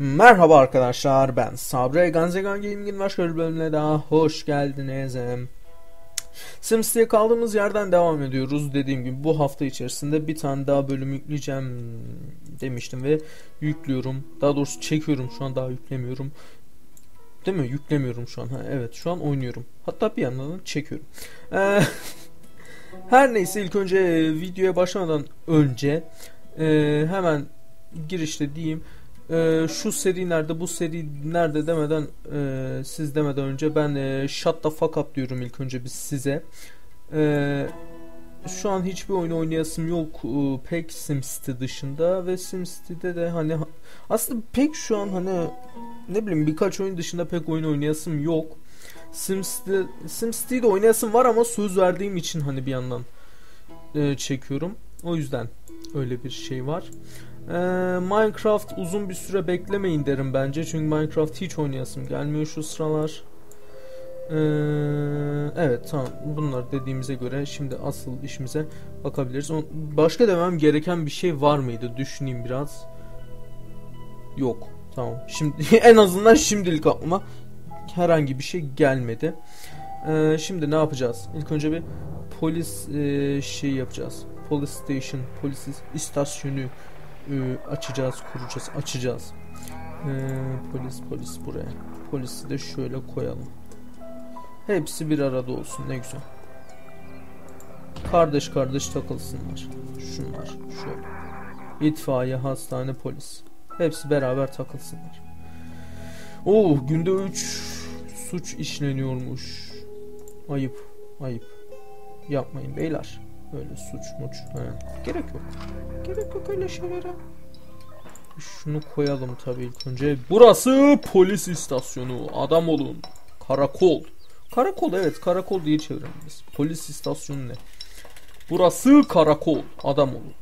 Merhaba arkadaşlar ben Sabri Ganzegan Gaming'in başka bir bölümüne daha hoş geldiniz. SimCity'ye kaldığımız yerden devam ediyoruz. Dediğim gibi bu hafta içerisinde bir tane daha bölüm yükleyeceğim demiştim ve yüklüyorum. Daha doğrusu çekiyorum şu an daha yüklemiyorum. Değil mi? Yüklemiyorum şu an. Ha, evet şu an oynuyorum. Hatta bir yandan da çekiyorum. Ee, her neyse ilk önce videoya başlamadan önce e, hemen girişte diyeyim e, şu seri nerede bu seri nerede demeden e, siz demeden önce ben e, shut the fuck up diyorum ilk önce biz size. E, şu an hiçbir oyun oynayasım yok e, pek SimCity dışında ve SimCity'de de hani aslında pek şu an hani ne bileyim birkaç oyun dışında pek oyun oynayasım yok. SimCity, SimCity'de oynayasım var ama söz verdiğim için hani bir yandan e, çekiyorum. O yüzden öyle bir şey var. Ee, Minecraft uzun bir süre beklemeyin derim bence. Çünkü Minecraft hiç oynayasım gelmiyor şu sıralar. Ee, evet tamam bunlar dediğimize göre şimdi asıl işimize bakabiliriz. Başka demem gereken bir şey var mıydı? Düşüneyim biraz. Yok. Tamam. Şimdi en azından şimdilik aklıma herhangi bir şey gelmedi. Ee, şimdi ne yapacağız? İlk önce bir polis e, şey yapacağız. Police station, polis istasyonu e, açacağız, kuracağız, açacağız. E, polis, polis buraya. Polisi de şöyle koyalım. Hepsi bir arada olsun. Ne güzel. Kardeş kardeş takılsınlar. Şunlar şöyle. İtfaiye, hastane, polis. Hepsi beraber takılsınlar. Oo, günde 3 suç işleniyormuş. Ayıp, ayıp. Yapmayın beyler. Böyle suç muç. He. Gerek yok. Gerek yok öyle şeylere. Şunu koyalım tabii ilk önce. Burası polis istasyonu. Adam olun. Karakol. Karakol evet karakol diye çeviririz. Polis istasyonu ne? Burası karakol. Adam olun.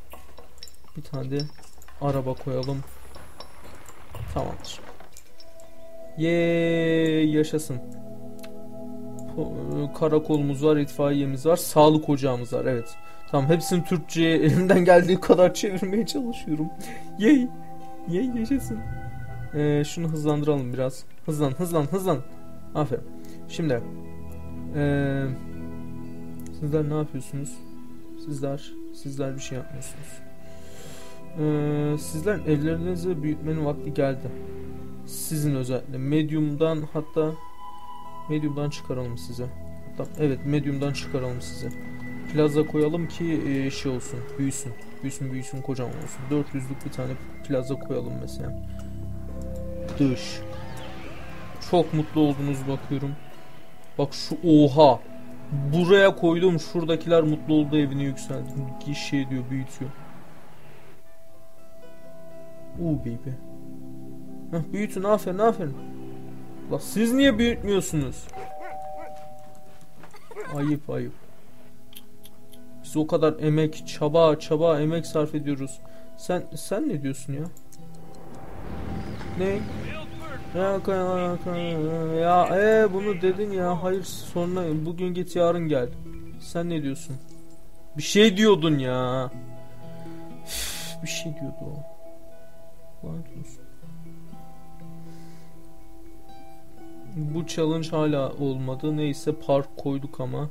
Bir tane de araba koyalım. Tamamdır. Yeee yaşasın. Karakolumuz var, itfaiyemiz var, sağlık ocağımız var. Evet. Tamam hepsini Türkçe'ye elimden geldiği kadar çevirmeye çalışıyorum. Yey. Yey yaşasın. Ee, şunu hızlandıralım biraz. Hızlan hızlan hızlan. Aferin. Şimdi. Ee, sizler ne yapıyorsunuz? Sizler. Sizler bir şey yapmıyorsunuz. Ee, sizler evlerinizi büyütmenin vakti geldi. Sizin özellikle. Medium'dan hatta Medium'dan çıkaralım size. Evet Medium'dan çıkaralım size. Plaza koyalım ki e, şey olsun, büyüsün. Büyüsün büyüsün kocaman olsun. 400'lük bir tane plaza koyalım mesela. Dış. Çok mutlu oldunuz bakıyorum. Bak şu oha. Buraya koydum şuradakiler mutlu oldu evini yükseldi. Şey diyor büyütüyor. Oo baby. Heh, büyütün aferin aferin. La siz niye büyütmüyorsunuz? Ayıp ayıp. Biz o kadar emek, çaba, çaba, emek sarf ediyoruz. Sen sen ne diyorsun ya? Ne? Ya ya e bunu dedin ya. Hayır sonra bugün git yarın gel. Sen ne diyorsun? Bir şey diyordun ya. Üf, bir şey diyordu o. Lanet Bu challenge hala olmadı. Neyse park koyduk ama.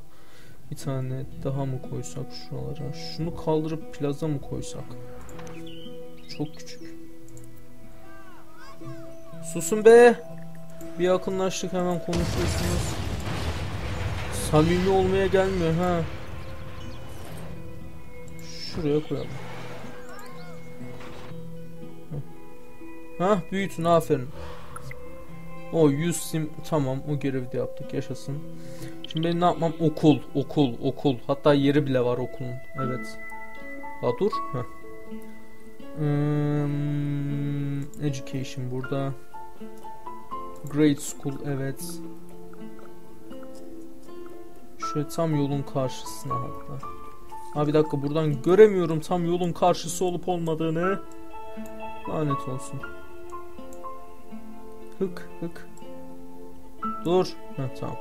Bir tane daha mı koysak şuralara? Şunu kaldırıp plaza mı koysak? Çok küçük. Susun be! Bir yakınlaştık hemen konuşuyorsunuz. Samimi olmaya gelmiyor ha. Şuraya koyalım. Ha büyütün aferin. O 100 sim tamam o görevi de yaptık yaşasın. Şimdi benim ne yapmam? Okul, okul, okul. Hatta yeri bile var okulun. Evet. Ha dur. Hmm, education burada. Grade school evet. Şöyle tam yolun karşısına hatta. Ha bir dakika buradan göremiyorum tam yolun karşısı olup olmadığını. Lanet olsun. Hık hık. Dur. Ha tamam.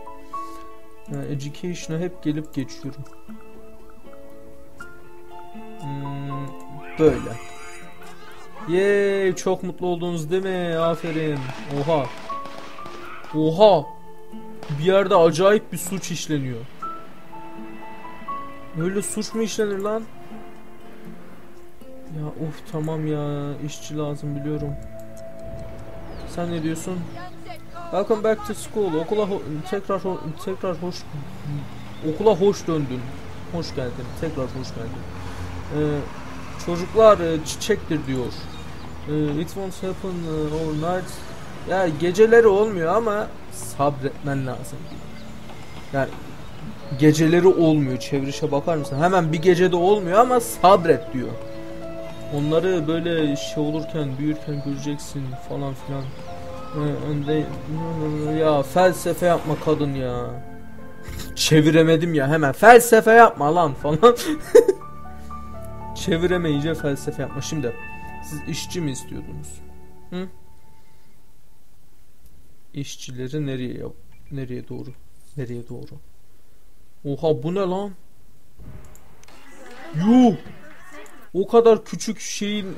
Yani education'a hep gelip geçiyorum. Hmm, böyle. Yey çok mutlu oldunuz değil mi? Aferin. Oha. Oha. Bir yerde acayip bir suç işleniyor. Öyle suç mu işlenir lan? Ya of tamam ya işçi lazım biliyorum. Sen ne diyorsun? Welcome back to school. Okula tekrar ho- tekrar hoş okula hoş döndün. Hoş geldin. Tekrar hoş geldin. Ee, çocuklar e, çiçektir diyor. Ee, it won't happen uh, overnight. Ya geceleri olmuyor ama sabretmen lazım. Yani geceleri olmuyor. Çevirişe bakar mısın? Hemen bir gecede olmuyor ama sabret diyor. Onları böyle şey olurken, büyürken göreceksin falan filan. Ee, ya felsefe yapma kadın ya. Çeviremedim ya hemen felsefe yapma lan falan. Çeviremeyince felsefe yapma. Şimdi siz işçi mi istiyordunuz? Hı? İşçileri nereye yap? Nereye doğru? Nereye doğru? Oha bu ne lan? Yuh! O kadar küçük şeyin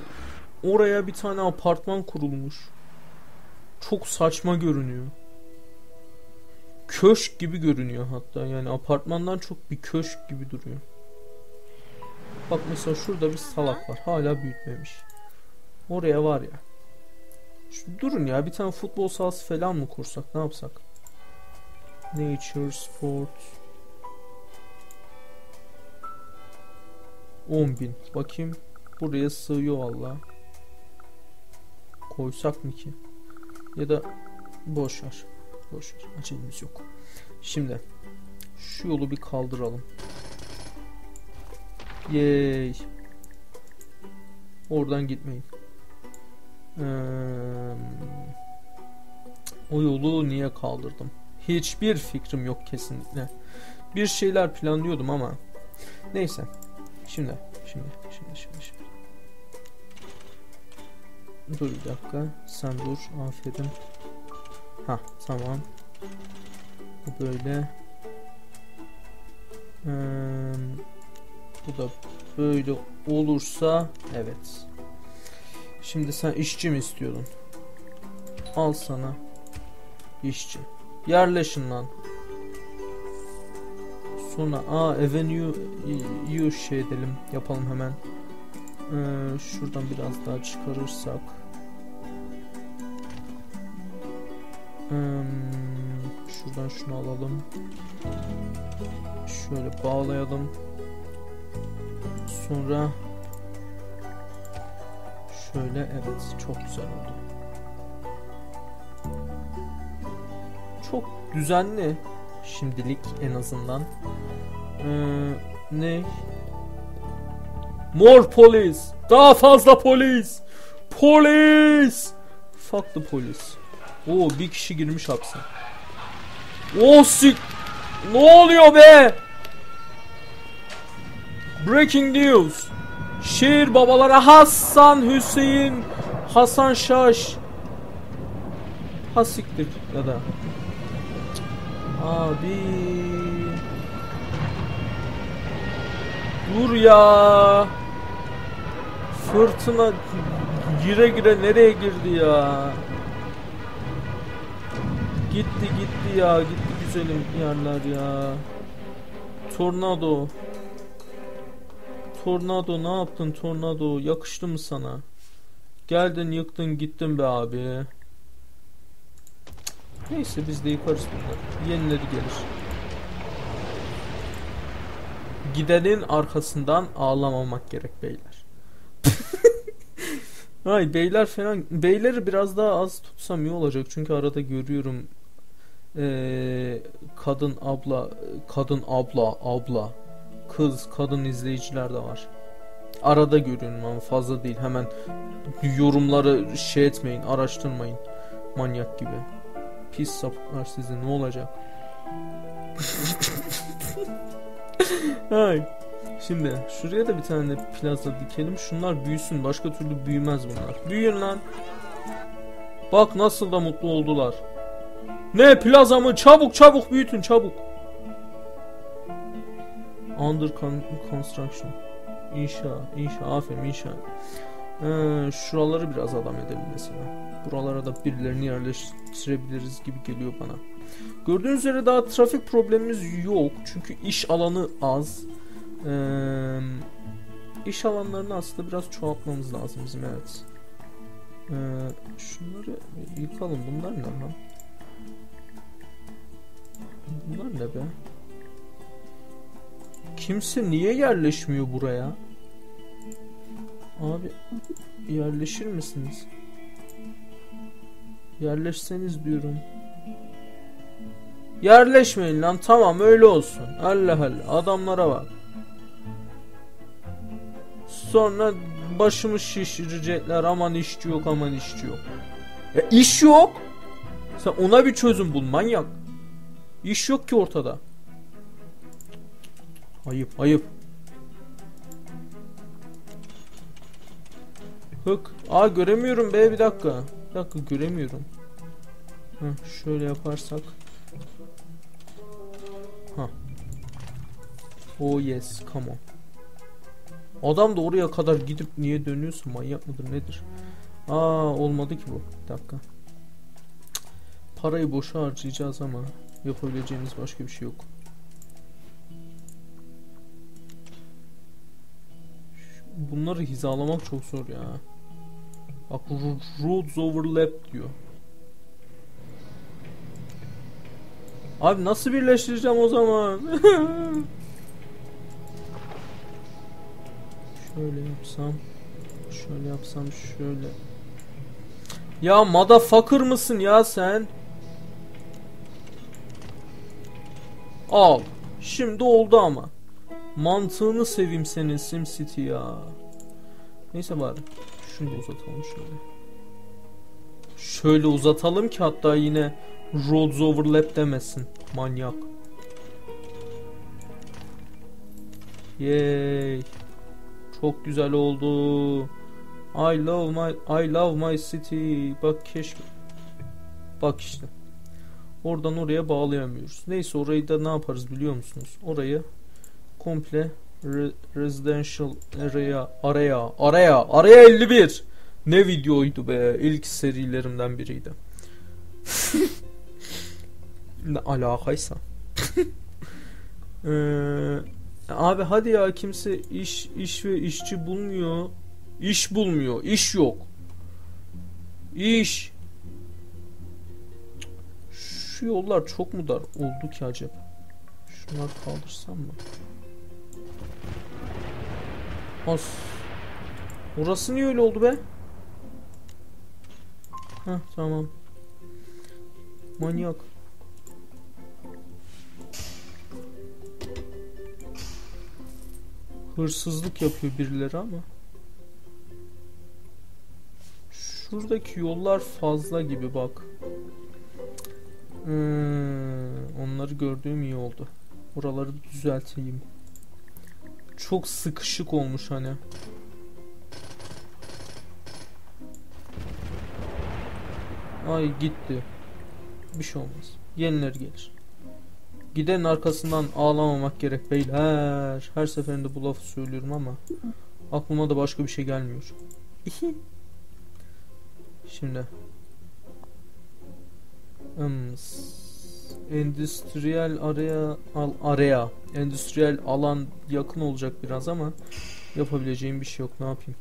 oraya bir tane apartman kurulmuş. Çok saçma görünüyor. Köşk gibi görünüyor hatta yani apartmandan çok bir köşk gibi duruyor. Bak mesela şurada bir salak var hala büyütmemiş. Oraya var ya. Şu, durun ya bir tane futbol sahası falan mı kursak ne yapsak? Nature, sport. 10.000 bakayım. Buraya sığıyor valla. Koysak mı ki? Ya da boş ver. Boş. Acelemiz yok. Şimdi şu yolu bir kaldıralım. Yey. Oradan gitmeyin. Ee, o yolu niye kaldırdım? Hiçbir fikrim yok kesinlikle. Bir şeyler planlıyordum ama neyse. Şimdi, şimdi, şimdi, şimdi, şimdi. Dur bir dakika. Sen dur. Aferin. Ha, tamam. Bu böyle. Ee, bu da böyle olursa evet. Şimdi sen işçi mi istiyordun? Al sana. işçi. Yerleşin lan. Sonra a Avenue you şey edelim. Yapalım hemen. Ee, şuradan biraz daha çıkarırsak. Hmm, şuradan şunu alalım. Şöyle bağlayalım. Sonra şöyle evet çok güzel oldu. Çok düzenli şimdilik en azından. Ee, ne? More police. Daha fazla polis. Polis. Fuck the police. Oo bir kişi girmiş hapse. Oh sik. Ne oluyor be? Breaking news. Şehir babaları Hasan Hüseyin Hasan Şaş Hasiktir ya da Abi. Dur ya. Fırtına gire gire nereye girdi ya? Gitti gitti ya. Gitti güzelim yerler ya. Tornado. Tornado ne yaptın tornado? Yakıştı mı sana? Geldin yıktın gittin be abi Neyse biz de yıkarız bunları Yenileri gelir. Gidenin arkasından ağlamamak gerek beyler. Ay beyler falan beyleri biraz daha az tutsam iyi olacak. Çünkü arada görüyorum ee, kadın abla kadın abla abla kız kadın izleyiciler de var. Arada görüyorum ama fazla değil. Hemen yorumları şey etmeyin araştırmayın. Manyak gibi pis sapıklar sizi ne olacak Ay. Şimdi şuraya da bir tane plaza dikelim. Şunlar büyüsün. Başka türlü büyümez bunlar. Büyüyün lan. Bak nasıl da mutlu oldular. Ne plaza mı? Çabuk çabuk büyütün çabuk. Under con construction. İnşa, inşa, aferin inşa. Ee, şuraları biraz adam edelim mesela. Buralara da birilerini yerleştirebiliriz gibi geliyor bana. Gördüğünüz üzere daha trafik problemimiz yok. Çünkü iş alanı az. Ee, iş alanlarını aslında biraz çoğaltmamız lazım bizim evet. Ee, şunları yıkalım. Bunlar ne lan? Bunlar ne be? Kimse niye yerleşmiyor buraya? Abi yerleşir misiniz? Yerleşseniz diyorum. Yerleşmeyin lan tamam öyle olsun. Allah Allah adamlara bak. Sonra başımı şişirecekler aman işçi yok aman işçi yok. Ya iş yok. Sen ona bir çözüm bul manyak. İş yok ki ortada. Ayıp ayıp. Hık. Aa göremiyorum be bir dakika. Bir dakika göremiyorum. Heh, şöyle yaparsak. Ha. Oh yes come on. Adam da oraya kadar gidip niye dönüyorsa manyak mıdır nedir? Aa olmadı ki bu. Bir dakika. Parayı boşa harcayacağız ama yapabileceğimiz başka bir şey yok. Bunları hizalamak çok zor ya. Bak roads overlap diyor. Abi nasıl birleştireceğim o zaman? şöyle yapsam. Şöyle yapsam şöyle. Ya motherfucker mısın ya sen? Al. Şimdi oldu ama. Mantığını seveyim senin SimCity ya. Neyse bari. Şunu da uzatalım şöyle. Şöyle uzatalım ki hatta yine roads overlap demesin. Manyak. Yay. Çok güzel oldu. I love my I love my city. Bak keşke. Bak işte. Oradan oraya bağlayamıyoruz. Neyse orayı da ne yaparız biliyor musunuz? Orayı komple re residential area araya araya araya 51 ne videoydu be? İlk serilerimden biriydi. Ne alakaysa. Ee, abi hadi ya kimse iş iş ve işçi bulmuyor. İş bulmuyor iş yok. İş. Şu yollar çok mu dar oldu ki acaba? Şunları kaldırsam mı As. Orası niye öyle oldu be? Heh tamam. Manyak. Hırsızlık yapıyor birileri ama. Şuradaki yollar fazla gibi bak. Hmm, onları gördüğüm iyi oldu. Buraları düzelteyim. Çok sıkışık olmuş hani. Ay gitti. Bir şey olmaz. Yenileri gelir. Giden arkasından ağlamamak gerek beyler. Her seferinde bu lafı söylüyorum ama aklıma da başka bir şey gelmiyor. Şimdi hmm, endüstriyel araya al, araya. Endüstriyel alan yakın olacak biraz ama yapabileceğim bir şey yok. Ne yapayım?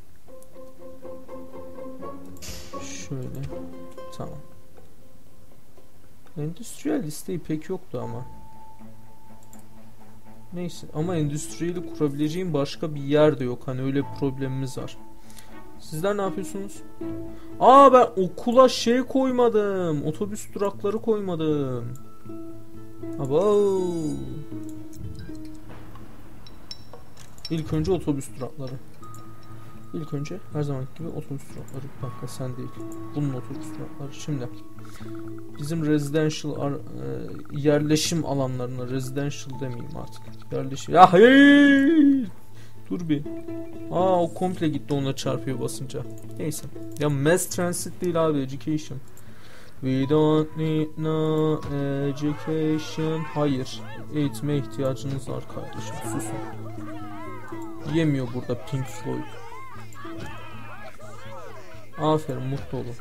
Şöyle. Tamam. Endüstriyel isteği pek yoktu ama. Neyse ama endüstriyeli kurabileceğim başka bir yer de yok. Hani öyle problemimiz var. Sizler ne yapıyorsunuz? Aa ben okula şey koymadım. Otobüs durakları koymadım. Abo. İlk önce otobüs durakları. İlk önce her zaman gibi otobüs durakları. Bir dakika sen değil. Bunun otobüs durakları. Şimdi bizim residential e, yerleşim alanlarına residential demeyeyim artık. Yerleşim. Ya hayır. Dur bir. Aa o komple gitti ona çarpıyor basınca. Neyse. Ya mass transit değil abi education. We don't need no education. Hayır. Eğitime ihtiyacınız var kardeşim. Susun. Yemiyor burada Pink Floyd. Aferin mutlu olun.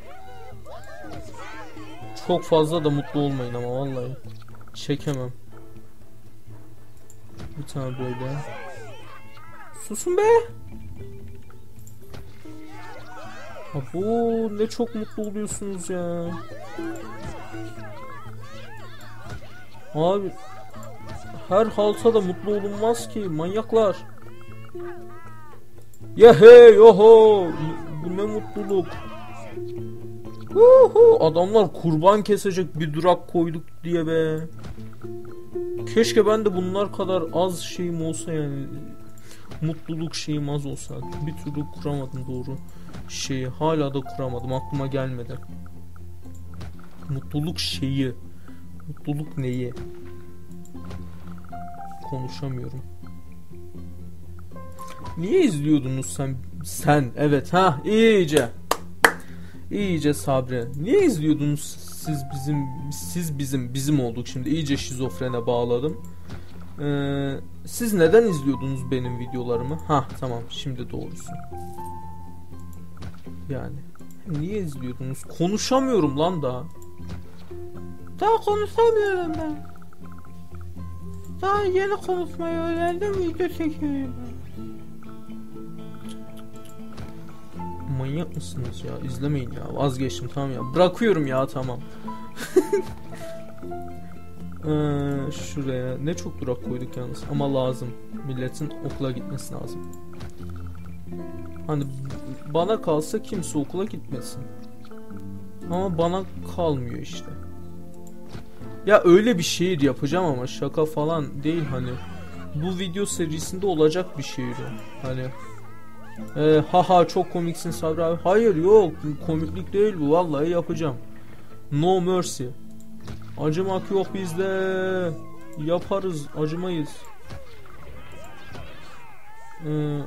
Çok fazla da mutlu olmayın ama vallahi. Çekemem. Bir tane böyle. Susun be. Abo ne çok mutlu oluyorsunuz ya. Abi her halta da mutlu olunmaz ki manyaklar. Ya hey yoho bu ne mutluluk. Uhu, adamlar kurban kesecek bir durak koyduk diye be. Keşke ben de bunlar kadar az şeyim olsa yani. Mutluluk şeyim az olsa. Bir türlü kuramadım doğru şeyi. Hala da kuramadım. Aklıma gelmedi. Mutluluk şeyi. Mutluluk neyi? Konuşamıyorum. Niye izliyordunuz sen? Sen evet ha iyice. İyice Sabri. Niye izliyordunuz siz bizim siz bizim bizim olduk şimdi iyice şizofrene bağladım. Ee, siz neden izliyordunuz benim videolarımı? Ha tamam şimdi doğrusu. Yani niye izliyordunuz? Konuşamıyorum lan daha. Daha konuşamıyorum ben. Daha yeni konuşmayı öğrendim video çekiyorum. Manyak mısınız ya? İzlemeyin ya. Vazgeçtim tamam ya. Bırakıyorum ya tamam. ee, şuraya ne çok durak koyduk yalnız ama lazım. Milletin okula gitmesi lazım. Hani bana kalsa kimse okula gitmesin. Ama bana kalmıyor işte. Ya öyle bir şehir yapacağım ama şaka falan değil hani. Bu video serisinde olacak bir şehir o. Hani ee, haha çok komiksin Sabri abi. Hayır yok komiklik değil bu vallahi yapacağım. No mercy. Acımak yok bizde. Yaparız acımayız. Ee,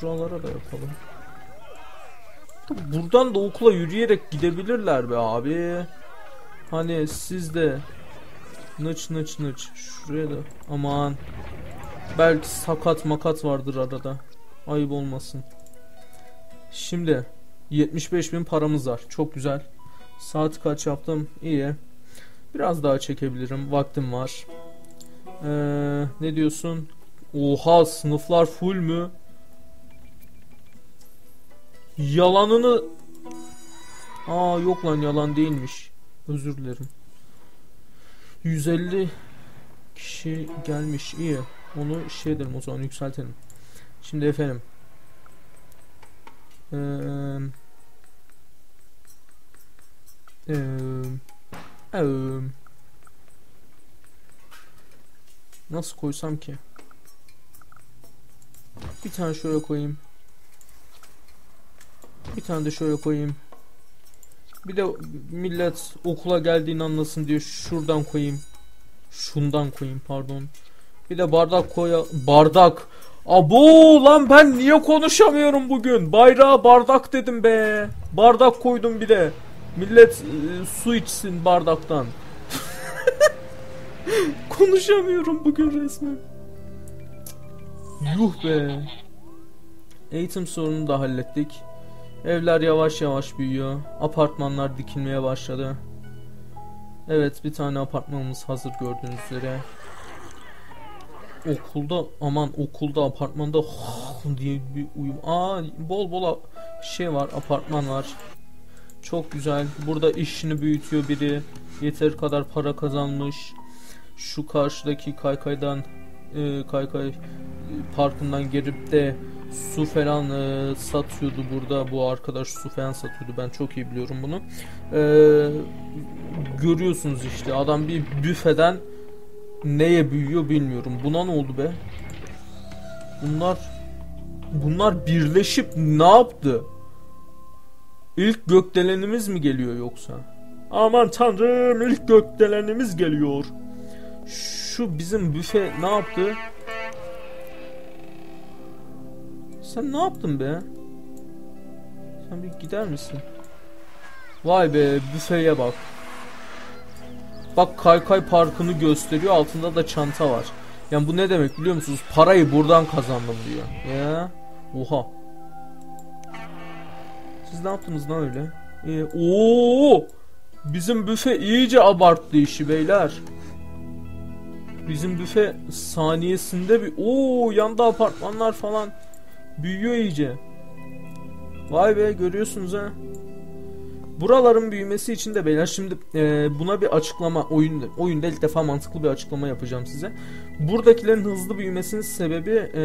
şuralara da yapalım. Buradan da okula yürüyerek gidebilirler be abi. Hani siz de nıç nıç nıç şuraya da aman belki sakat makat vardır arada. Ayıp olmasın. Şimdi 75 bin paramız var. Çok güzel. Saat kaç yaptım? İyi. Biraz daha çekebilirim. Vaktim var. Ee, ne diyorsun? Oha sınıflar full mü? Yalanını... Aa yok lan yalan değilmiş. Özür dilerim. 150 kişi gelmiş. İyi. Onu şey edelim o zaman yükseltelim. Şimdi efendim. Ee, ee, ee, nasıl koysam ki? Bir tane şöyle koyayım. Bir tane de şöyle koyayım. Bir de millet okula geldiğini anlasın diye şuradan koyayım. Şundan koyayım pardon. Bir de bardak koya bardak. Abo lan ben niye konuşamıyorum bugün? Bayrağa bardak dedim be. Bardak koydum bir de. Millet e, su içsin bardaktan. konuşamıyorum bugün resmen. Yuh be. Eğitim sorununu da hallettik. Evler yavaş yavaş büyüyor. Apartmanlar dikilmeye başladı. Evet bir tane apartmanımız hazır gördüğünüz üzere. Okulda aman okulda apartmanda diye bir uyum. Aa bol bol şey var apartman var. Çok güzel. Burada işini büyütüyor biri. Yeter kadar para kazanmış. Şu karşıdaki kaykaydan e, kaykay parkından gelip de su falan e, satıyordu burada. Bu arkadaş su falan satıyordu. Ben çok iyi biliyorum bunu. E, görüyorsunuz işte adam bir büfeden neye büyüyor bilmiyorum. Buna ne oldu be? Bunlar bunlar birleşip ne yaptı? İlk gökdelenimiz mi geliyor yoksa? Aman tanrım ilk gökdelenimiz geliyor. Şu bizim büfe ne yaptı Sen ne yaptın be? Sen bir gider misin? Vay be büfeye bak. Bak Kaykay Parkı'nı gösteriyor altında da çanta var. Yani bu ne demek biliyor musunuz? Parayı buradan kazandım diyor. Ya. Oha. Siz ne yaptınız lan öyle? Ee, Oo! Bizim büfe iyice abarttı işi beyler. Bizim büfe saniyesinde bir Oo yanda apartmanlar falan büyüyor iyice. Vay be görüyorsunuz ha. Buraların büyümesi için de beyler şimdi e, buna bir açıklama oyunda oyunda ilk defa mantıklı bir açıklama yapacağım size. Buradakilerin hızlı büyümesinin sebebi e,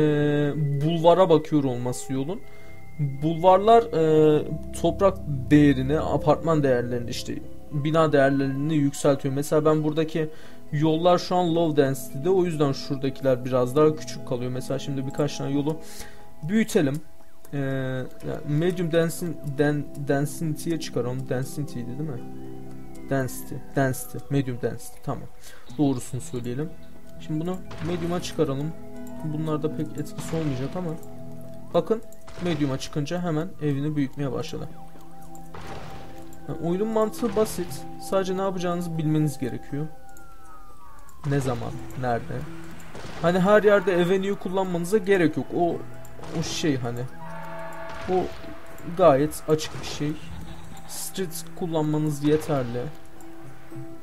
bulvara bakıyor olması yolun. Bulvarlar e, toprak değerini, apartman değerlerini işte bina değerlerini yükseltiyor. Mesela ben buradaki yollar şu an low density'de o yüzden şuradakiler biraz daha küçük kalıyor. Mesela şimdi birkaç tane yolu büyütelim. Ee, medium densin, den, density'ye çıkaralım. Density'ydi değil mi? Density. Density. Medium density. Tamam. Doğrusunu söyleyelim. Şimdi bunu medium'a çıkaralım. Bunlarda pek etkisi olmayacak ama bakın medium'a çıkınca hemen evini büyütmeye başladı. Yani oyunun mantığı basit. Sadece ne yapacağınızı bilmeniz gerekiyor. Ne zaman, nerede. Hani her yerde Avenue kullanmanıza gerek yok. O o şey hani. Bu gayet açık bir şey. Street kullanmanız yeterli.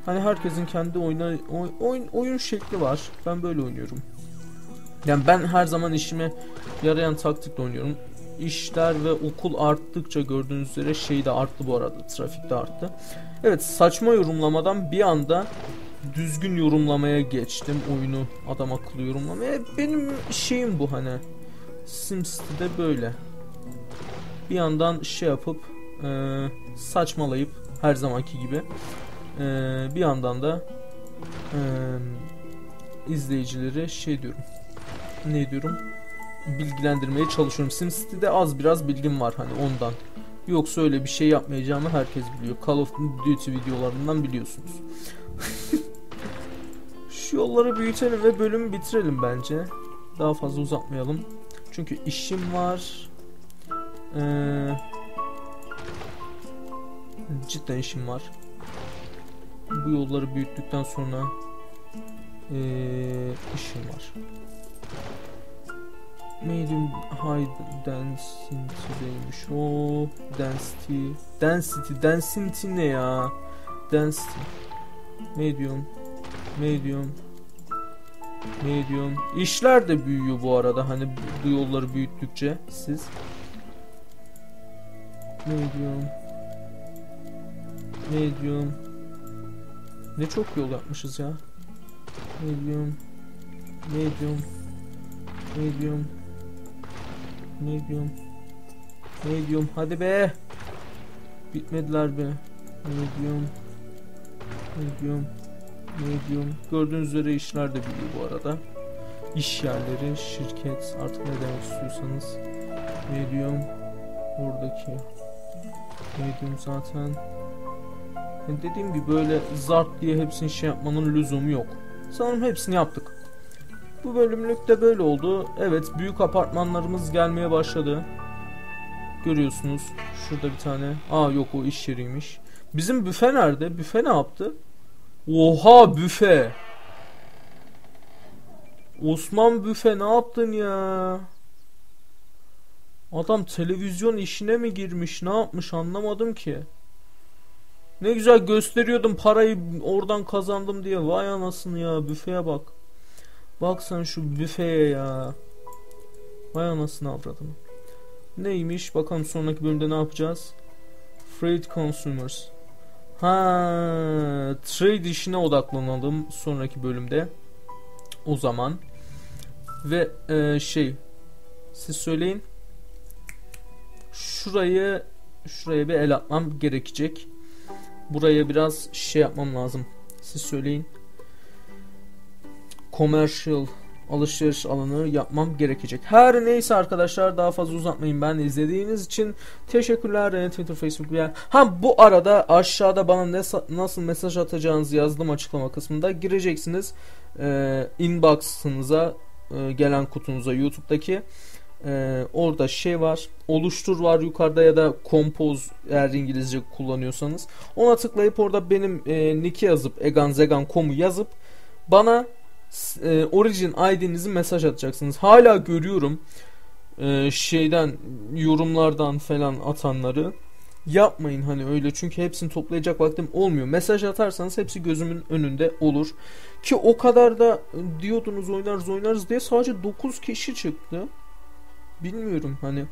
Hani herkesin kendi oyuna oy, oyun oyun şekli var. Ben böyle oynuyorum. Yani ben her zaman işime yarayan taktikle oynuyorum. İşler ve okul arttıkça gördüğünüz üzere şey de arttı bu arada. Trafik de arttı. Evet saçma yorumlamadan bir anda düzgün yorumlamaya geçtim oyunu adam akıllı yorumlamaya. Benim şeyim bu hani. SimCity'de böyle. Bir yandan şey yapıp e, saçmalayıp her zamanki gibi e, bir yandan da e, izleyicileri şey diyorum. Ne diyorum? Bilgilendirmeye çalışıyorum. SimCity'de az biraz bilgim var hani ondan. Yoksa öyle bir şey yapmayacağımı herkes biliyor. Call of Duty videolarından biliyorsunuz. Şu yolları büyütelim ve bölümü bitirelim bence. Daha fazla uzatmayalım. Çünkü işim var. Ee, cidden işim var. Bu yolları büyüttükten sonra ee, işim var. Medium high density'deymiş. O density. Density. Density ne ya? Density. Medium. Medium. Medium. İşler de büyüyor bu arada. Hani bu yolları büyüttükçe siz. Medium. Medium. Ne çok yol yapmışız ya. Medium. Medium. Medium. Medium. Medium. Hadi be. Bitmediler be. Medium. Medium. Medium. Gördüğünüz üzere işler de büyüyor bu arada. İş yerleri, şirket artık ne demek istiyorsanız. Medium. Oradaki. Medium zaten. Yani dediğim gibi böyle zart diye hepsini şey yapmanın lüzumu yok. Sanırım hepsini yaptık. Bu bölümlük de böyle oldu. Evet büyük apartmanlarımız gelmeye başladı. Görüyorsunuz. Şurada bir tane. Aa yok o iş yeriymiş. Bizim büfe nerede? Büfe ne yaptı? Oha büfe. Osman büfe ne yaptın ya? Adam televizyon işine mi girmiş? Ne yapmış anlamadım ki. Ne güzel gösteriyordum parayı oradan kazandım diye. Vay anasını ya büfeye bak. Bak sen şu büfeye ya. Vay anasını avradım. Neymiş? Bakalım sonraki bölümde ne yapacağız? Freight Consumers. Ha, trade işine odaklanalım sonraki bölümde. O zaman. Ve e, şey siz söyleyin. Şurayı şuraya bir el atmam gerekecek. Buraya biraz şey yapmam lazım. Siz söyleyin. Commercial alışveriş alanı yapmam gerekecek. Her neyse arkadaşlar daha fazla uzatmayın ben izlediğiniz için teşekkürler Twitter, Facebook ya. Ha bu arada aşağıda bana ne, nasıl mesaj atacağınızı yazdım açıklama kısmında gireceksiniz. Ee, inbox'ınıza e, gelen kutunuza YouTube'daki ee, orada şey var oluştur var yukarıda ya da kompoz eğer İngilizce kullanıyorsanız ona tıklayıp orada benim e, nick'i yazıp eganzegan.com'u yazıp bana e, origin ID'nizi mesaj atacaksınız. Hala görüyorum e, şeyden yorumlardan falan atanları. yapmayın hani öyle çünkü hepsini toplayacak vaktim olmuyor. Mesaj atarsanız hepsi gözümün önünde olur. Ki o kadar da diyordunuz oynarız oynarız diye sadece 9 kişi çıktı. Bilmiyorum hani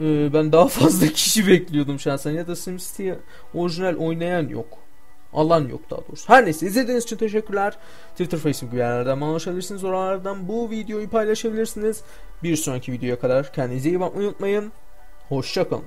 ee, ben daha fazla kişi bekliyordum şahsen ya da SimCity orijinal oynayan yok. Alan yok daha doğrusu. Her neyse izlediğiniz için teşekkürler. Twitter, Facebook gibi yerlerden bana ulaşabilirsiniz. Oralardan bu videoyu paylaşabilirsiniz. Bir sonraki videoya kadar kendinize iyi bakmayı unutmayın. Hoşçakalın.